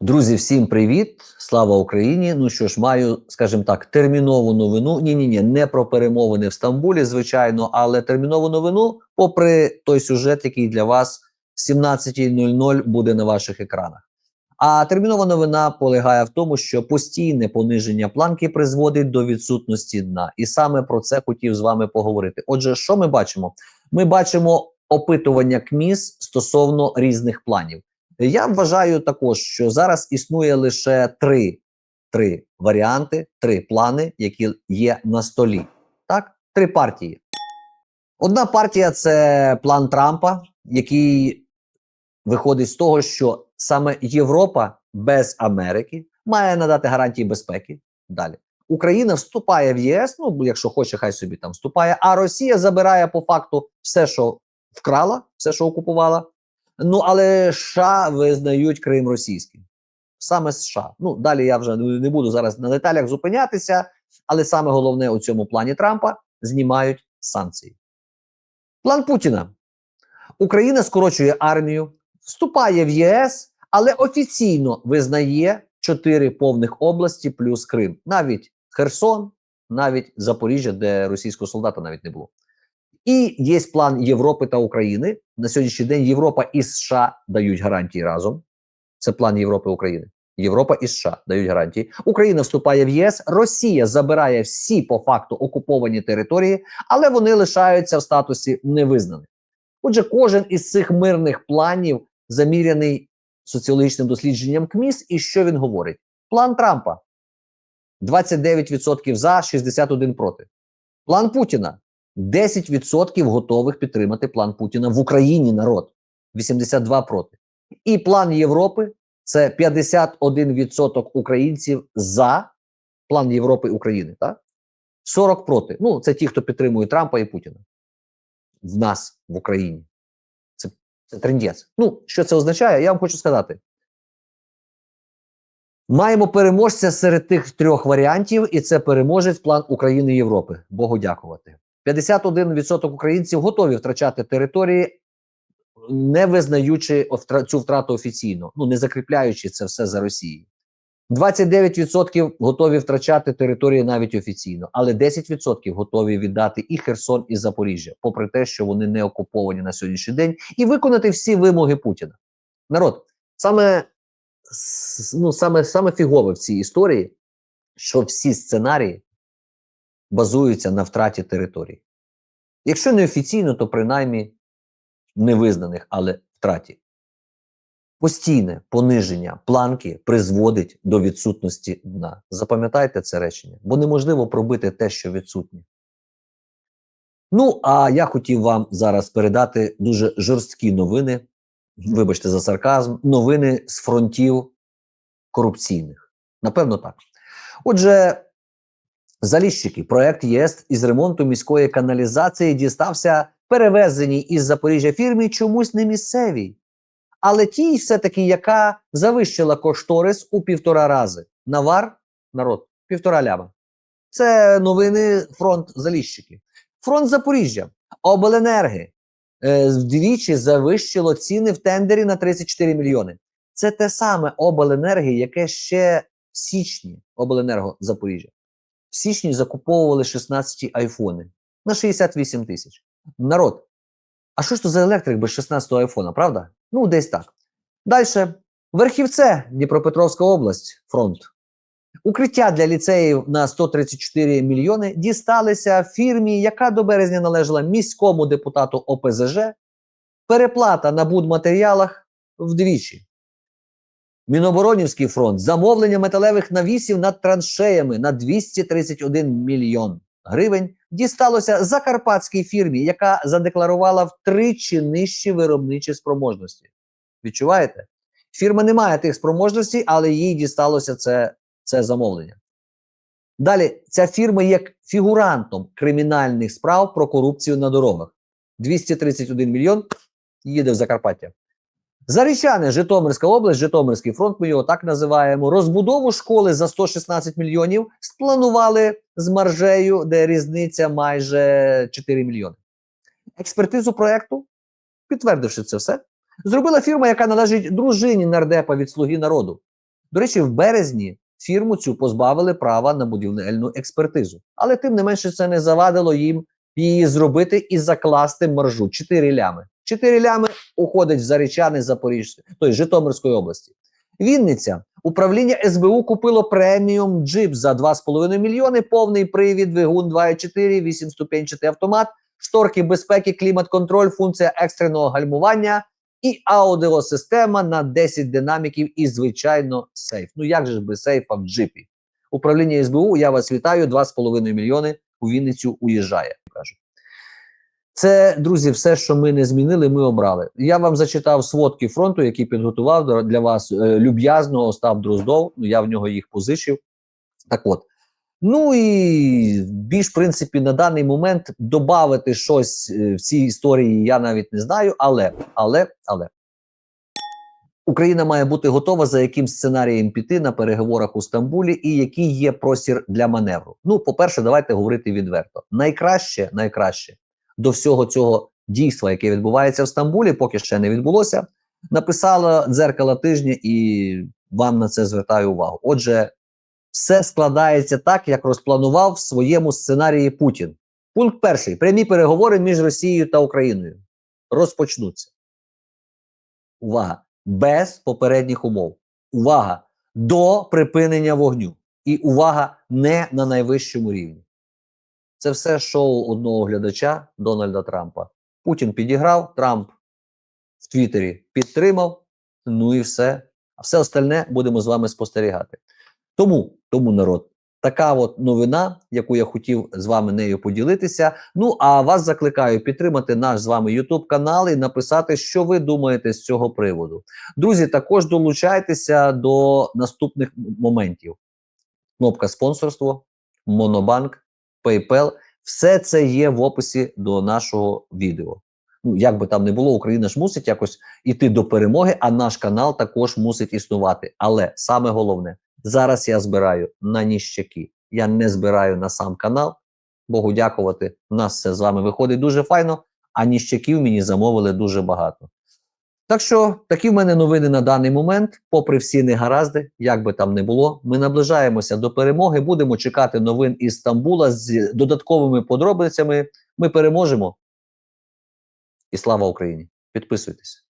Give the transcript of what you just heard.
Друзі, всім привіт! Слава Україні! Ну що ж, маю, скажімо так, термінову новину. Ні, ні, ні, не про перемовини в Стамбулі, звичайно, але термінову новину, попри той сюжет, який для вас в 17.00 буде на ваших екранах. А термінова новина полягає в тому, що постійне пониження планки призводить до відсутності дна. І саме про це хотів з вами поговорити. Отже, що ми бачимо? Ми бачимо опитування КМІС стосовно різних планів. Я вважаю також, що зараз існує лише три, три варіанти, три плани, які є на столі. Так, три партії. Одна партія це план Трампа, який виходить з того, що саме Європа без Америки має надати гарантії безпеки. Далі Україна вступає в ЄС. Ну якщо хоче, хай собі там вступає. А Росія забирає по факту все, що вкрала, все, що окупувала. Ну але США визнають Крим російським. Саме США. Ну далі я вже не буду зараз на деталях зупинятися, але саме головне у цьому плані Трампа знімають санкції. План Путіна. Україна скорочує армію, вступає в ЄС, але офіційно визнає чотири повних області плюс Крим. Навіть Херсон, навіть Запоріжжя, де російського солдата навіть не було. І є план Європи та України. На сьогоднішній день Європа і США дають гарантії разом. Це план Європи України. Європа і США дають гарантії. Україна вступає в ЄС. Росія забирає всі по факту окуповані території, але вони лишаються в статусі невизнаних. Отже, кожен із цих мирних планів заміряний соціологічним дослідженням КМІС. І що він говорить? План Трампа 29% за, 61 проти. План Путіна 10% готових підтримати план Путіна в Україні народ, 82 проти. І план Європи це 51% українців за план Європи України, так? 40 проти. Ну, це ті, хто підтримує Трампа і Путіна. В нас в Україні. Це, це трендець. Ну, що це означає? Я вам хочу сказати. Маємо переможця серед тих трьох варіантів, і це переможець план України і Європи. Богу дякувати. 51% українців готові втрачати території, не визнаючи цю втрату офіційно, ну не закріпляючи це все за Росією. 29% готові втрачати території навіть офіційно, але 10% готові віддати і Херсон, і Запоріжжя, попри те, що вони не окуповані на сьогоднішній день, і виконати всі вимоги Путіна. Народ, саме ну, саме, саме фігове в цій історії, що всі сценарії базуються на втраті територій. Якщо не офіційно, то принаймні невизнаних, але втраті. Постійне пониження планки призводить до відсутності дна. Запам'ятайте це речення, бо неможливо пробити те, що відсутнє. Ну, а я хотів вам зараз передати дуже жорсткі новини. Вибачте за сарказм, новини з фронтів корупційних. Напевно, так. Отже, Заліщики, проект ЄС із ремонту міської каналізації дістався перевезеній із Запоріжжя фірмі чомусь не місцевій, але тій, все-таки, яка завищила кошторис у півтора рази. Навар народ, півтора ляма. Це новини фронт Заліщики. Фронт Запоріжжя, обленерги е, вдвічі завищило ціни в тендері на 34 мільйони. Це те саме обленерги, яке ще в січні обленерго Запоріжжя. В січні закуповували 16 айфони на 68 тисяч. Народ. А що ж то за електрик без 16 айфона, правда? Ну, десь так. Далі. Верхівце, Дніпропетровська область, фронт. Укриття для ліцеїв на 134 мільйони дісталися фірмі, яка до березня належала міському депутату ОПЗЖ. Переплата на будматеріалах вдвічі. Міноборонівський фронт замовлення металевих навісів над траншеями на 231 мільйон гривень дісталося закарпатській фірмі, яка задекларувала втричі нижчі виробничі спроможності. Відчуваєте? Фірма не має тих спроможностей, але їй дісталося це, це замовлення. Далі, ця фірма є фігурантом кримінальних справ про корупцію на дорогах. 231 мільйон їде в Закарпаття. Зарічане, Житомирська область, Житомирський фронт, ми його так називаємо. Розбудову школи за 116 мільйонів спланували з маржею, де різниця майже 4 мільйони. Експертизу проєкту, підтвердивши це все, зробила фірма, яка належить дружині нардепа від Слуги народу. До речі, в березні фірму цю позбавили права на будівельну експертизу. Але тим не менше це не завадило їм її зробити і закласти маржу 4 лями. 4 лями уходить в Зарічани Запоріжжя, тобто Житомирської області. Вінниця. Управління СБУ купило преміум джип за 2,5 мільйони, повний привід, двигун 2,4, 8-ступенчатий автомат, шторки безпеки, клімат-контроль, функція екстреного гальмування і аудіосистема на 10 динаміків і, звичайно, сейф. Ну як же ж без сейфа в джипі? Управління СБУ, я вас вітаю, 2,5 мільйони у Вінницю уїжджає. Це, друзі, все, що ми не змінили, ми обрали. Я вам зачитав сводки фронту, які підготував для вас е, люб'язно Остап Дроздов. Ну, я в нього їх позичив. Так от. Ну і більш, в принципі, на даний момент додати щось е, в цій історії я навіть не знаю, але, але, але. Україна має бути готова за яким сценарієм піти на переговорах у Стамбулі, і який є простір для маневру. Ну, по-перше, давайте говорити відверто. Найкраще, найкраще до всього цього дійства, яке відбувається в Стамбулі, поки ще не відбулося, написало дзеркало тижня, і вам на це звертаю увагу. Отже, все складається так, як розпланував в своєму сценарії Путін. Пункт перший: прямі переговори між Росією та Україною розпочнуться. Увага! Без попередніх умов. Увага! До припинення вогню. І увага не на найвищому рівні. Це все шоу одного глядача Дональда Трампа. Путін підіграв, Трамп в Твіттері підтримав. Ну і все. А все остальне будемо з вами спостерігати. Тому, тому народ, така от новина, яку я хотів з вами нею поділитися. Ну а вас закликаю підтримати наш з вами YouTube канал і написати, що ви думаєте з цього приводу. Друзі, також долучайтеся до наступних моментів: кнопка спонсорство, Монобанк, PayPal. Все це є в описі до нашого відео. Ну, як би там не було, Україна ж мусить якось іти до перемоги, а наш канал також мусить існувати. Але саме головне, зараз я збираю на ніщаки. Я не збираю на сам канал. Богу дякувати. У нас все з вами виходить дуже файно, а ніщаків мені замовили дуже багато. Так що такі в мене новини на даний момент, попри всі негаразди, як би там не було, ми наближаємося до перемоги. Будемо чекати новин із Стамбула з додатковими подробицями. Ми переможемо. І слава Україні! Підписуйтесь.